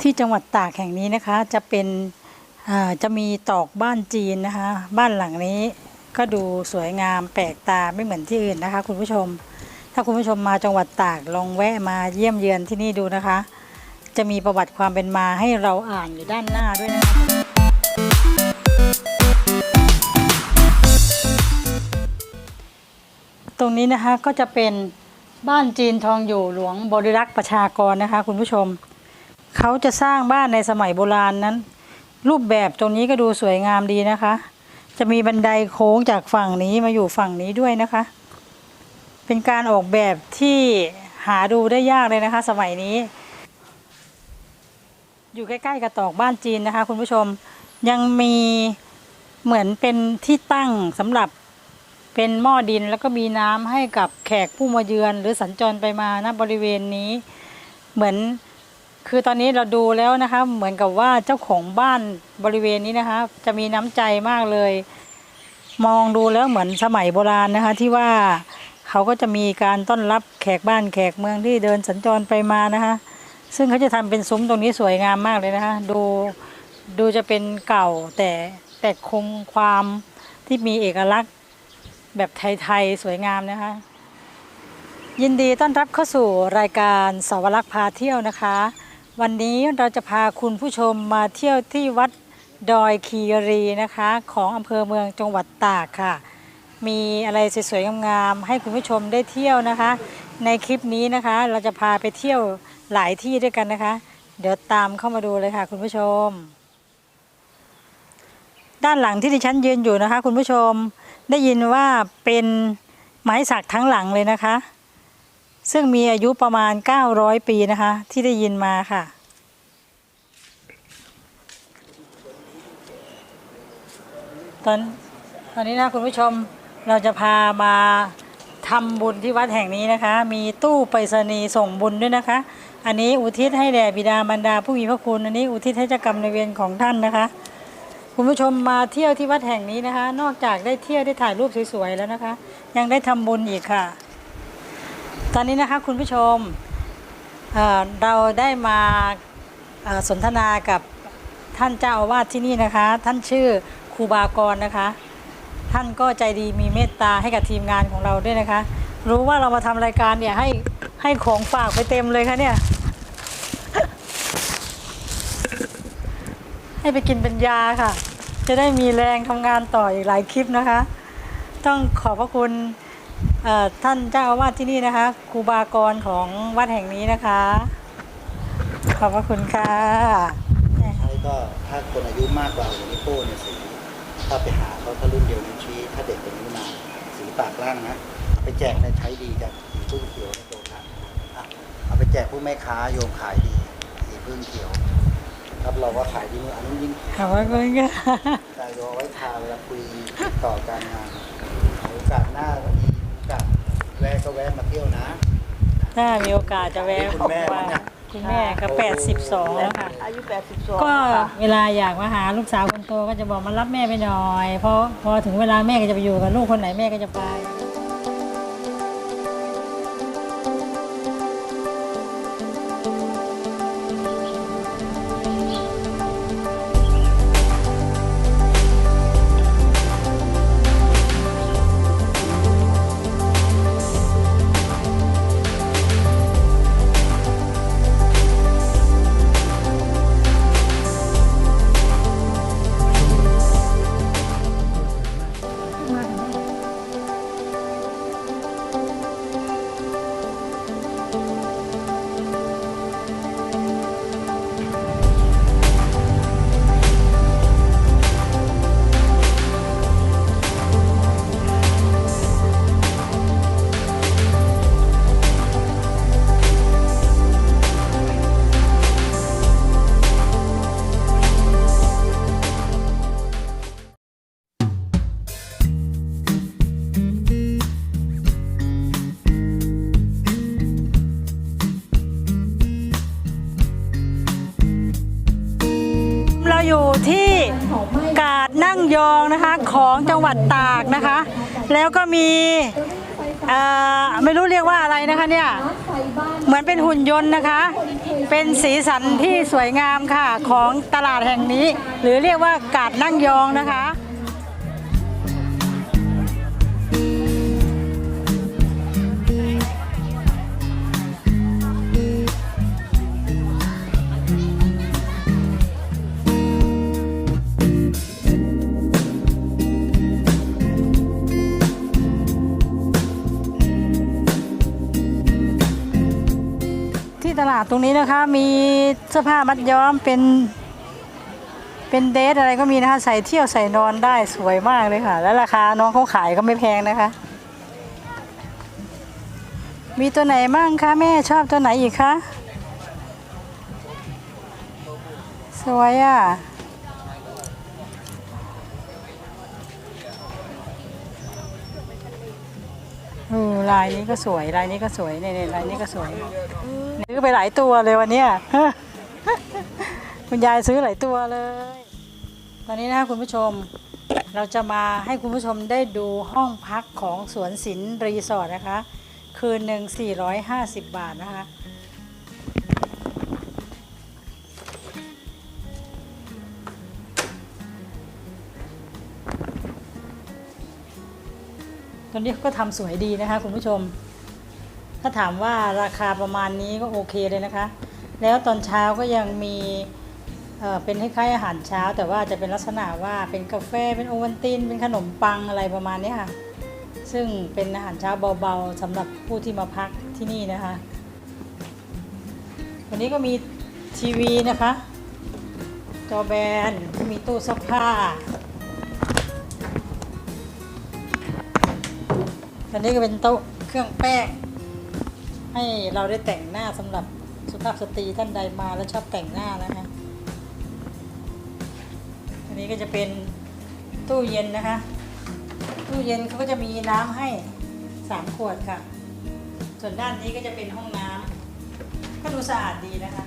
ที่จังหวัดตากแห่งนี้นะคะจะเป็นจะมีตอกบ้านจีนนะคะ บ้านหลังนี้ก็ดูสวยงามแปลกตาไม่เหมือนที่อื่นนะคะ คุณผู้ชม ถ้าคุณผู้ชมมาจังหวัดตากลองแวะมาเยี่ยมเยือนที่นี่ดูนะคะ จะมีประวัติความเป็นมาให้เราอ่านอยู่ด้านหน้าด้วยนะคะตรงนี้นะคะก็จะเป็น บ้านจีนทองอยู่หลวงบริรักษ์ประชากรนะคะ คุณผู้ชม เขาจะสร้างบ้านในสมัยโบราณนั้น รูปแบบตรงนี้ก็ดูสวยงามดีนะคะ จะมีบันไดโค้งจากฝั่งนี้มาอยู่ฝั่งนี้ด้วยนะคะ เป็นการออกแบบที่หาดูได้ยากเลยนะคะ สมัยนี้ อยู่ใกล้ๆกับตอกบ้านจีนนะคะ คุณผู้ชมยังมีเหมือนเป็นที่ตั้งสำหรับ เป็นหม้อดินแล้วก็มีน้ำให้กับแขกผู้มาเยือน หรือสัญจรไปมาณบริเวณนี้ เหมือนคือตอนนี้เราดูแล้วนะคะ เหมือนกับว่าเจ้าของบ้านบริเวณนี้นะคะ จะมีน้ำใจมากเลย มองดูแล้วเหมือนสมัยโบราณนะคะ ที่ว่าเขาก็จะมีการต้อนรับแขกบ้านแขกเมืองที่เดินสัญจรไปมานะคะ ซึ่งเขาจะทำเป็นซุ้มตรงนี้สวยงามมากเลยนะคะ ดูดูจะเป็นเก่าแต่แต่คงความที่มีเอกลักษณ์ แบบไทยๆ สวยงามนะคะ ยินดีต้อนรับเข้าสู่รายการสาวรักษ์พาเที่ยวนะคะ วันนี้เราจะพาคุณผู้ชมมาเที่ยวที่วัดดอยคีรีนะคะ ของอำเภอเมืองจังหวัดตากค่ะ มีอะไรสวยๆงามๆให้คุณผู้ชมได้เที่ยวนะคะ ในคลิปนี้นะคะ เราจะพาไปเที่ยวหลายที่ด้วยกันนะคะ เดี๋ยวตามเข้ามาดูเลยค่ะ คุณผู้ชม ด้านหลังที่ดิฉันยืนอยู่นะคะ คุณผู้ชม ได้ยินว่าเป็นไม้สักทั้งหลังเลยนะคะ ซึ่งมีอายุประมาณ 900 ปีนะคะ ที่ได้ยินมาค่ะ ตอนตอนนี้นะคุณผู้ชมเราจะพามาทำบุญที่วัดแห่งนี้นะคะ มีตู้ไปรษณีย์ส่งบุญด้วยนะคะ อันนี้อุทิศให้แด่บิดามารดาผู้มีพระคุณ อันนี้อุทิศให้เจ้ากรรมในายเวรของท่านนะคะ คุณผู้ชมมาเที่ยวที่วัดแห่งนี้นะคะ นอกจากได้เที่ยวได้ถ่ายรูปสวยๆแล้วนะคะ ยังได้ทำบุญอีกค่ะ ตอนนี้นะคะคุณผู้ชมเเราได้มาสนทนากับท่านเจ้าอาวาสที่นี่นะคะ ท่านชื่อครูบากรนะคะ ท่านก็ใจดีมีเมตตาให้กับทีมงานของเราด้วยนะคะ รู้ว่าเรามาทำรายการเนี่ยให้ให้ของฝากไปเต็มเลยค่ะเนี่ย ให้ไปกินเป็นยาค่ะ จะได้มีแรงทำงานต่ออีกหลายคลิปนะคะ ต้องขอบพระคุณท่านเจ้าอาวาสที่นี่นะคะครูบากรของวัดแห่งนี้นะคะ ขอบพระคุณค่ะใช้ก็ถ้าคนอายุมากกว่าอย่างนี้โป้เนี่ยสีถ้าไปหาเขาถ้ารุ่นเดียวนิ้วชี้ถ้าเด็กกว่านี้มาสีปากล่างนะเอาไปแจกเนี่ยใช้ดีจากสีพึ่งเขียวในโจทานะเอาไปแจกผู้แม่ค้าโยมขายดีสีพึ่งเขียว รับรองว่าขายดีมืออันนี้ยิ่งขอบพระคุณค่ะใจรอไว้ทานเวลาคุยติดต่อการงานโอกาสหน้าก็มีโอกาสแวะก็แวะมาเที่ยวนะ ถ้ามีโอกาสจะแวะคุณแม่ว่าเนี่ยคุณแม่ก็แปดสิบสองแล้วค่ะอายุ82ก็ค่ะเวลาอยากมาหาลูกสาวคนโตก็จะบอกมารับแม่ไปหน่อยเพราะพอถึงเวลาแม่ก็จะไปอยู่กับลูกคนไหนแม่ก็จะไป ที่กาดนั่งยองนะคะของจังหวัดตากนะคะ แล้วก็มีไม่รู้เรียกว่าอะไรนะคะเนี่ยเหมือนเป็นหุ่นยนต์นะคะ เป็นสีสันที่สวยงามค่ะของตลาดแห่งนี้ หรือเรียกว่ากาดนั่งยองนะคะ ตลาดตรงนี้นะคะมีเสื้อผ้ามัดย้อมเป็นเป็นเดทอะไรก็มีนะคะ ใส่เที่ยวใส่นอนได้สวยมากเลยค่ะ และราคาน้องเขาขายก็ไม่แพงนะคะ มีตัวไหนบ้างคะแม่ชอบตัวไหนอีกคะสวยอะเออ ลายนี้ก็สวยลายนี้ก็สวยเนี่ยเนี่ยลายนี้ก็สวยซื้อไปหลายตัวเลยวันนี้คุณยายซื้อหลายตัวเลย ตอนนี้นะคะคุณผู้ชมเราจะมาให้คุณผู้ชมได้ดูห้องพักของสวนศิลป์รีสอร์ทนะคะ คืนหนึ่ง450 บาทนะคะ ตอนนี้ก็ทำสวยดีนะคะคุณผู้ชม ถ้าถามว่าราคาประมาณนี้ก็โอเคเลยนะคะ แล้วตอนเช้าก็ยังมีเอ่อเป็นคล้ายๆอาหารเช้า แต่ว่าจะเป็นลักษณะว่าเป็นกาแฟเป็นโอวัลตินเป็นขนมปังอะไรประมาณนี้ค่ะ ซึ่งเป็นอาหารเช้าเบาๆสำหรับผู้ที่มาพักที่นี่นะคะ วันนี้ก็มีทีวีนะคะ จอแบนมีตู้ซักผ้า อันนี้ก็เป็นโต๊ะเครื่องแป้ง ให้เราได้แต่งหน้าสำหรับสุภาพสตรีท่านใดมาแล้วชอบแต่งหน้านะคะอันนี้ก็จะเป็นตู้เย็นนะคะ ตู้เย็นเขาก็จะมีน้ำให้สามขวดค่ะ ส่วนด้านนี้ก็จะเป็นห้องน้ำก็ดูสะอาดดีนะคะ